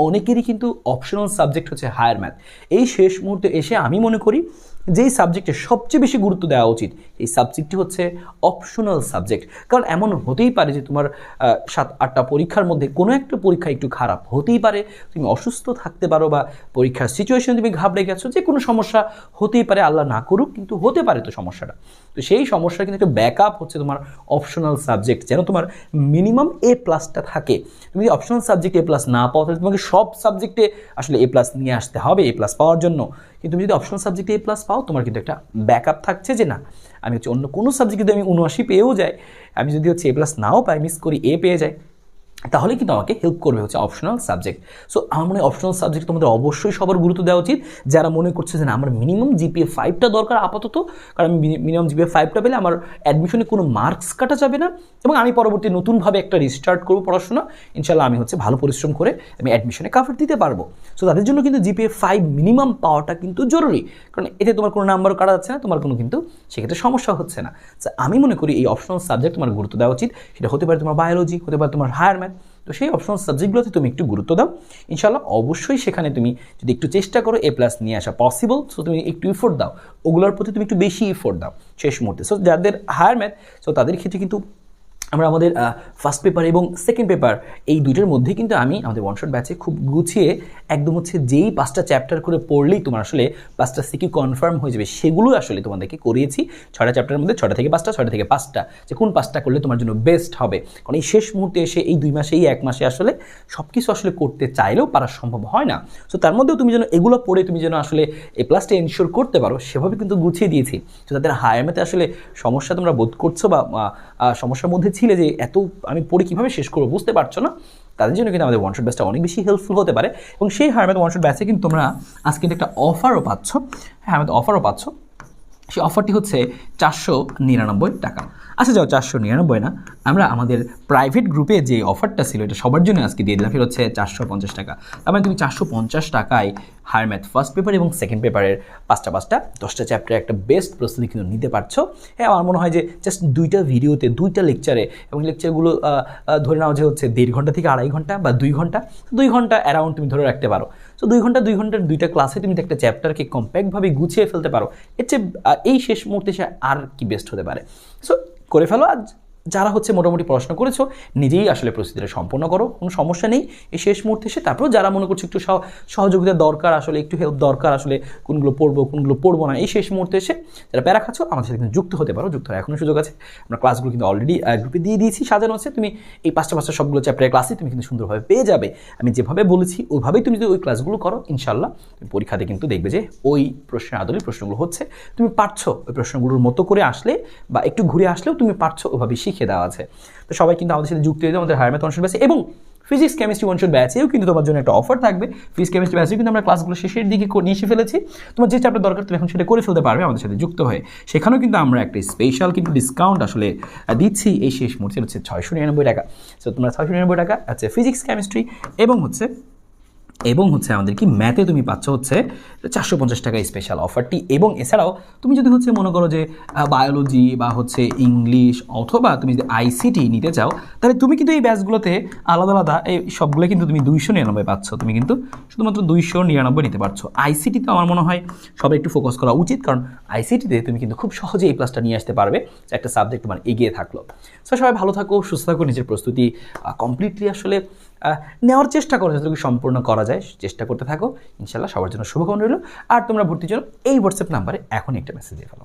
অনেকেরই কিন্তু optional subject হচ্ছে হায়ার ম্যাথ এই শেষ মুহূর্তে এসে আমি মনে করি যেই সাবজেক্টে সবচেয়ে বেশি গুরুত্ব দেওয়া উচিত, এই সাবজেক্টটি হচ্ছে অপশনাল সাবজেক্ট কারণ এমন হতেই পারে যে তোমার সাত, আটটা পরীক্ষার মধ্যে কোনো একটা পরীক্ষা একটু খারাপ হতেই পারে। তুমি অসুস্থ থাকতে পারো বা পরীক্ষার সিচুয়েশন তুমি ঘাবড়ে গেছো, যে কোনো সমস্যা হতেই পারে, আল্লাহ না করুক, কিন্তু হতে পারে তো সমস্যাটা। তো সেই সমস্যার কিন্তু একটা ব্যাকআপ হচ্ছে তোমার অপশনাল সাবজেক্ট যেন তোমার মিনিমাম এ প্লাসটা থাকে। তুমি যদি অপশনাল সাবজেক্ট এ প্লাস না পাও, তাহলে তোমাকে সব সাবজেক্টে আসলে এ প্লাস নিয়ে আসতে হবে এ প্লাস পাওয়ার জন্য। কিন্তু তুমি যদি অপশনাল সাবজেক্টে এ প্লাস পাও তোমার কিন্তু একটা ব্যাকআপ থাকছে যে না, আমি হচ্ছে অন্য কোনো সাবজেক্টে যদি আমি উনআশি পেয়েও যাই, আমি যদি হচ্ছে এ প্লাস নাও পাই মিস করি এ পেয়ে যাই তাহলে কিন্তু আমাকে হেল্প করবে হচ্ছে অপশনাল সাবজেক্ট সো আমার মনে হয় অপশনাল সাবজেক্ট তোমাদের অবশ্যই সবার গুরুত্ব দেওয়া উচিত। যারা মনে করছে যে না, আমার মিনিমাম জিপিএ ফাইভটা দরকার আপাতত, কারণ মিনিমাম জিপিএ ফাইভটা পেলে আমার অ্যাডমিশনে কোনো মার্কস কাটা যাবে না। এবং আমি পরবর্তী নতুনভাবে একটা রিস্টার্ট করব পড়াশোনা। ইনশাল্লাহ আমি হচ্ছে ভালো পরিশ্রম করে আমি অ্যাডমিশনে কাভার দিতে পারব। সো তাদের জন্য কিন্তু জিপিএ ফাইভ মিনিমাম পাওয়াটা কিন্তু জরুরি। কারণ এতে তোমার কোনো নাম্বারও কাটা যাচ্ছে না, তোমার কোনো কিন্তু সেক্ষেত্রে সমস্যা হচ্ছে না। আমি মনে করি এই অপশনাল সাবজেক্ট তোমার গুরুত্ব দেওয়া উচিত। সেটা হতে পারে তোমার বায়োলজি হতে পারে তোমার হায়ার তো সেই অপশনাল সাবজেক্টগুলোতে তুমি একটু গুরুত্ব দাও। ইনশাল্লাহ অবশ্যই সেখানে তুমি যদি একটু চেষ্টা করো এ প্লাস নিয়ে আসা পসিবল সো তুমি একটু ইফোর্ট দাও। ওগুলোর প্রতি তুমি একটু বেশি ইফোর্ট দাও শেষ মুহূর্তে। সো যাদের হায়ার ম্যাথ সো তাদের ক্ষেত্রে কিন্তু আমরা আমাদের ফার্স্ট পেপার এবং সেকেন্ড পেপার এই দুইটার মধ্যে কিন্তু আমি আমাদের ওয়ান শট ব্যাচে খুব গুছিয়ে একদম হচ্ছে যেই পাঁচটা চ্যাপ্টার করে পড়লেই তোমার আসলে পাঁচটা সিকি কনফার্ম হয়ে যাবে সেগুলো আসলে তোমাদেরকে করিয়েছি। ছটা চ্যাপ্টারের মধ্যে ছটা থেকে পাঁচটা ছটা থেকে পাঁচটা, যে কোন পাঁচটা করলে তোমার জন্য বেস্ট হবে। কারণ এই শেষ মুহূর্তে এসে, এই দুই মাসে, এই এক মাসে আসলে সব কিছু আসলে করতে চাইলেও পারা সম্ভব হয় না। সো তার মধ্যেও তুমি যেন এগুলো পড়ে তুমি যেন আসলে এ প্লাসটা এনশিওর করতে পারো, সেভাবে কিন্তু গুছিয়ে দিয়েছি। তো তাদের হায়ার ম্যাথে আসলে সমস্যা তোমরা বোধ করছ বা সমস্যার মধ্যে ছিলে যে এত আমি পড়ে কীভাবে শেষ করব বুঝতে পারছ না? তাদের জন্য কিন্তু আমাদের ওয়ান শট ব্যাচটা অনেক বেশি হেল্পফুল হতে পারে। এবং সেই হায়ার ম্যাথ ওয়ান শট ব্যাচে কিন্তু তোমরা আজকে কিন্তু একটা অফারও পাচ্ছ। হ্যাঁ ম্যাথ অফারও পাচ্ছ। সেই অফারটি হচ্ছে চারশো নিরানব্বই টাকা। আচ্ছা যাও, চারশো নিরানব্বই না। আমরা আমাদের প্রাইভেট গ্রুপে যে অফারটা ছিল, এটা সবার জন্য আজকে দিয়ে দিলাম। ফের হচ্ছে চারশো পঞ্চাশ টাকা। তার মানে তুমি চারশো পঞ্চাশ টাকায় হায়ার ম্যাথ ফার্স্ট পেপার এবং সেকেন্ড পেপারের পাঁচটা পাঁচটা, দশটা চ্যাপ্টারে একটা বেস্ট প্রস্তুতি কিন্তু নিতে পারছ। হ্যাঁ আমার মনে হয় যে জাস্ট দুইটা ভিডিওতে দুইটা লেকচারে এবং লেকচারগুলো ধরে নাও যে হচ্ছে দেড় ঘণ্টা থেকে আড়াই ঘণ্টা বা দুই ঘণ্টা দুই ঘণ্টা অ্যারাউন্ড তুমি ধরে রাখতে পারো। তো দুই ঘণ্টা, দুই ঘণ্টার দুইটা ক্লাসে তুমি একটা চ্যাপ্টারকে কম্প্যাক্টভাবে গুছিয়ে ফেলতে পারো। এর চেয়ে এই শেষ মুহূর্তে সে আর কি বেস্ট হতে পারে? সো করে ফেলো আজ। যারা হচ্ছে মোটামুটি পড়াশোনা করেছ, নিজেই আসলে প্রস্তুতিটা সম্পন্ন করো, কোনো সমস্যা নেই। এই শেষ মুহূর্তে এসে তারপরেও যারা মনে করছ একটু সহ- সহযোগিতা দরকার, আসলে একটু হেল্প দরকার, আসলে কোনগুলো পড়ব কোনগুলো পড়ব না, এই শেষ মুহূর্তে এসে যারা প্যারা খাচ্ছ, আমাদের সাথে কিন্তু যুক্ত হতে পারো। যুক্ত হওয়ার এখনও সুযোগ আছে। আমরা ক্লাসগুলো কিন্তু অলরেডি গ্রুপে দিয়ে দিয়েছি, সাজানো আছে। তুমি এই পাঁচটা পাঁচটা সবগুলো চ্যাপ্টারের ক্লাসে তুমি কিন্তু সুন্দরভাবে পেয়ে যাবে। আমি যেভাবে বলেছি ওইভাবেই তুমি যদি ওই ক্লাসগুলো করো ইনশাল্লাহ পরীক্ষাতে কিন্তু দেখবে যে ওই প্রশ্নের আদলে প্রশ্নগুলো হচ্ছে। তুমি পারছ ওই প্রশ্নগুলোর মতো করে আসলে বা একটু ঘুরে আসলেও তুমি পারছ ওইভাবে শিখে দেওয়া আছে। তো সবাই কিন্তু আমাদের সাথে যুক্ত হয়ে আমাদের হায়ার ম্যাথ অনুষ্ঠিত এবং ফিজিক্স কেমিস্ট্রি ওয়ানশট ব্যাচেও কিন্তু তোমার জন্য একটা অফার থাকবে। ফিজিক্স কেমিস্ট্রি ব্যাচেও কিন্তু আমরা ক্লাসগুলো শেষের দিকে নিয়ে এসে ফেলেছি। তোমার যে চ্যাপ্টার দরকার তুমি এখন সেটা করে ফেলতে পারবে আমাদের সাথে যুক্ত হয়ে। সেখানেও কিন্তু আমরা একটা স্পেশাল কিন্তু ডিসকাউন্ট আসলে দিচ্ছি এই শেষ মুহূর্তে। হচ্ছে ছয়শো নিরানব্বই টাকা। সো তোমরা ছয়শো নিরানব্বই টাকা আছে ফিজিক্স কেমিস্ট্রি এবং হচ্ছে এবং হচ্ছে আমাদের কি ম্যাথে তুমি পাচ্ছ হচ্ছে চারশো পঞ্চাশ টাকা স্পেশাল অফারটি এবং এছাড়াও তুমি যদি হচ্ছে মনে করো যে বায়োলজি বা হচ্ছে ইংলিশ অথবা তুমি যদি আইসিটি নিতে চাও, তাহলে তুমি কিন্তু এই ব্যাচগুলোতে আলাদা আলাদা এই সবগুলো কিন্তু তুমি দুইশো নিরানব্বই পাচ্ছ। তুমি কিন্তু শুধুমাত্র দুইশো নিরানব্বই নিতে পারছ। আইসিটিতে আমার মনে হয় সবাই একটু ফোকাস করা উচিত, কারণ আইসিটিতে তুমি কিন্তু খুব সহজে এই ক্লাসটা নিয়ে আসতে পারবে। একটা সাবজেক্ট তোমার এগিয়ে থাকল। সো সবাই ভালো থাকো, সুস্থ থাকো, নিজের প্রস্তুতি কমপ্লিটলি আসলে নেওয়ার চেষ্টা করো, যতটুকু সম্পূর্ণ করা যায়। চেষ্টা করতে থাকো। ইনশাল্লাহ সবার জন্য শুভকামনা রইল। আর তোমরা ভর্তির জন্য এই হোয়াটসঅ্যাপ নাম্বারে এখন একটা মেসেজ দিয়ে ফেলো।